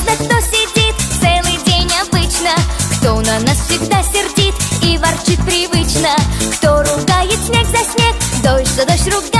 подъездах кто сидит целый день обычно Кто на нас всегда сердит и ворчит привычно Кто ругает снег за снег, дождь за дождь ругает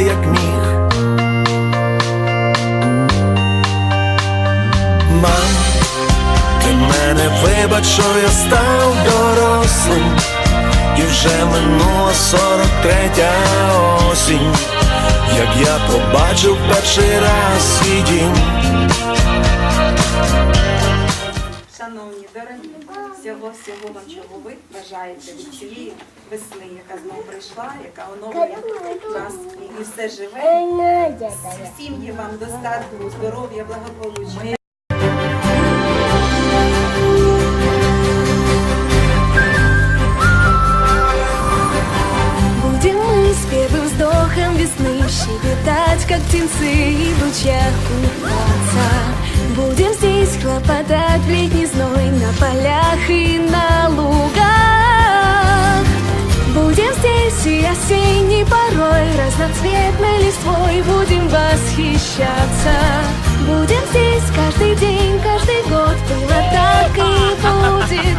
як міг. Мам, ти мене вибач, що я став дорослим, і вже минула сорок третя осінь, як я побачив перший раз свій дім. Шановні, дорогі, всього всього вам чого ви бажаєте від цієї весни, яка знову прийшла, яка оновлює нас і все живе. Сім'ї вам достатку, здоров'я, благополуччя. Будем мы с первым вздохом весны щебетать, как птенцы и в лучах купаться. Будем здесь хлопотать в летний зной на полях и на разноцветной листвой будем восхищаться. Будем здесь каждый день, каждый год было так и будет так.